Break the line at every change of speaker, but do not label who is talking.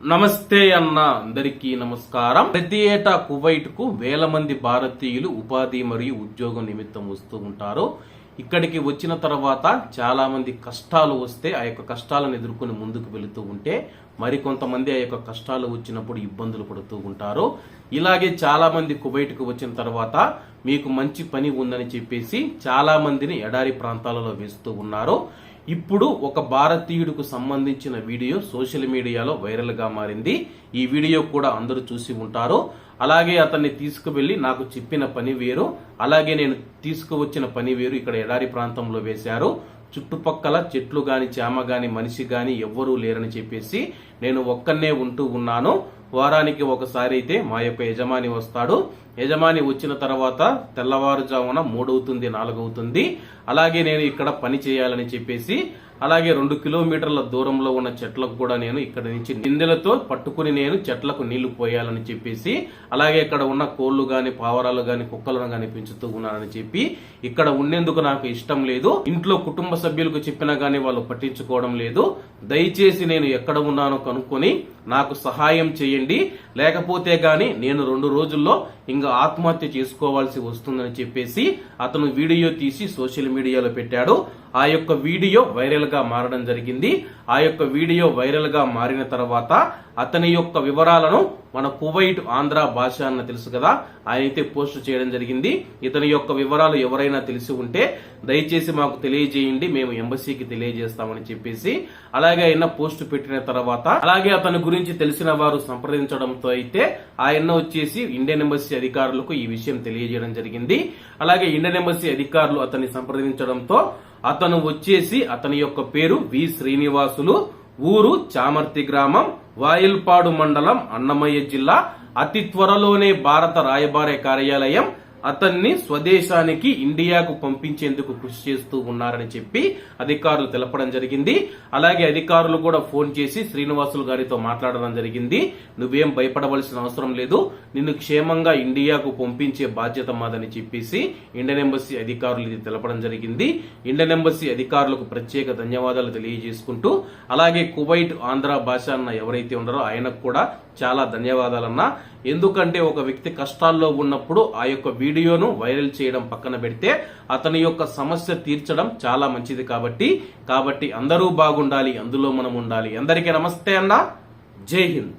నమస్తే అన్న అందరికీ నమస్కారం. ప్రతి ఏటా కువైట్కు వేల మంది భారతీయులు ఉపాధి మరియు ఉద్యోగం నిమిత్తం వస్తూ ఉంటారు. ఇక్కడికి వచ్చిన తర్వాత చాలా మంది కష్టాలు వస్తే ఆ యొక్క కష్టాలను ఎదుర్కొని ముందుకు వెళుతూ ఉంటే మరికొంతమంది ఆ యొక్క కష్టాలు వచ్చినప్పుడు ఇబ్బందులు పడుతూ ఉంటారు. ఇలాగే చాలా మంది కువైట్కు వచ్చిన తర్వాత మీకు మంచి పని ఉందని చెప్పేసి చాలా మందిని ఎడారి ప్రాంతాలలో వేస్తూ ఉన్నారు. ఇప్పుడు ఒక భారతీయుడికి సంబంధించిన వీడియో సోషల్ మీడియాలో వైరల్గా మారింది. ఈ వీడియో కూడా అందరూ చూసి ఉంటారు. అలాగే అతన్ని తీసుకువెళ్ళి నాకు చెప్పిన పని వేరు. అలాగే నేను తీసుకువచ్చిన పని వేరు ఇక్కడ ఎడారి ప్రాంతంలో వేశారు. చుట్టుపక్కల చెట్లు గాని చేమ గాని మనిషి గాని ఎవ్వరూ లేరని చెప్పేసి నేను ఒక్కనే ఉంటూ ఉన్నాను. వారానికి ఒకసారి అయితే మా యొక్క యజమాని వస్తాడు. యజమాని వచ్చిన తర్వాత తెల్లవారుజామున మూడవుతుంది నాలుగవుతుంది. అలాగే నేను ఇక్కడ పని చేయాలని చెప్పేసి అలాగే రెండు కిలోమీటర్ల దూరంలో ఉన్న చెట్లకు కూడా నేను ఇక్కడ నుంచి నిందెలతో పట్టుకుని నేను చెట్లకు నీళ్ళు పోయాలని చెప్పేసి అలాగే ఇక్కడ ఉన్న కోళ్ళు గాని పావరాలు గాని కుక్కలను గాని పెంచుతూ ఉన్నానని చెప్పి ఇక్కడ ఉండేందుకు నాకు ఇష్టం లేదు. ఇంట్లో కుటుంబ సభ్యులకు చెప్పినా గానీ వాళ్ళు పట్టించుకోవడం లేదు. దయచేసి నేను ఎక్కడ ఉన్నానో కనుక్కొని నాకు సహాయం చేయండి. లేకపోతే గాని నేను రెండు రోజుల్లో ఇంకా ఆత్మహత్య చేసుకోవాల్సి వస్తుందని చెప్పేసి అతను వీడియో తీసి సోషల్ మీడియాలో పెట్టాడు. ఆ యొక్క వీడియో వైరల్గా మారడం జరిగింది. ఆ యొక్క వీడియో వైరల్గా మారిన తర్వాత అతని యొక్క వివరాలను మన కువైట్ ఆంధ్ర భాష అన్న తెలుసు కదా ఆయన అయితే పోస్ట్ చేయడం జరిగింది. ఇతని యొక్క వివరాలు ఎవరైనా తెలిసి ఉంటే దయచేసి మాకు తెలియజేయండి మేము ఎంబసీకి తెలియజేస్తామని చెప్పేసి. అలాగే ఆయన పోస్ట్ పెట్టిన తర్వాత అలాగే అతని గురించి తెలిసిన వారు సంప్రదించడంతో అయితే ఆయన వచ్చేసి ఇండియన్ ఎంబసీ అధికారులకు ఈ విషయం తెలియజేయడం జరిగింది. అలాగే ఇండియన్ ఎంబసీ అధికారులు అతన్ని సంప్రదించడంతో అతను వచ్చేసి అతని యొక్క పేరు వి శ్రీనివాసులు ఊరు చామర్తి గ్రామం వాయిల్పాడు మండలం అన్నమయ్య జిల్లా అతి త్వరలోనే భారత రాయబార కార్యాలయం అతన్ని స్వదేశానికి ఇండియాకు పంపించేందుకు కృషి చేస్తూ ఉన్నారని చెప్పి అధికారులు తెలపడం జరిగింది. అలాగే అధికారులు కూడా ఫోన్ చేసి శ్రీనివాసులు గారితో మాట్లాడడం జరిగింది. నువ్వేం భయపడవలసిన అవసరం లేదు. నిన్ను క్షేమంగా ఇండియాకు పంపించే బాధ్యత మాదని చెప్పేసి ఇండియన్ ఎంబసీ అధికారులు ఇది తెలపడం జరిగింది. ఇండియన్ ఎంబసీ అధికారులకు ప్రత్యేక ధన్యవాదాలు తెలియజేసుకుంటూ అలాగే కువైట్ ఆంధ్ర భాష అన్న ఎవరైతే ఉన్నారో ఆయనకు కూడా చాలా ధన్యవాదాలన్నా. ఎందుకంటే ఒక వ్యక్తి కష్టాల్లో ఉన్నప్పుడు ఆ యొక్క వీడియోను వైరల్ చేయడం పక్కన పెడితే అతని యొక్క సమస్య తీర్చడం చాలా మంచిది కాబట్టి కాబట్టి అందరూ బాగుండాలి అందులో మనం ఉండాలి. అందరికీ నమస్తే అన్న. జై హింద్.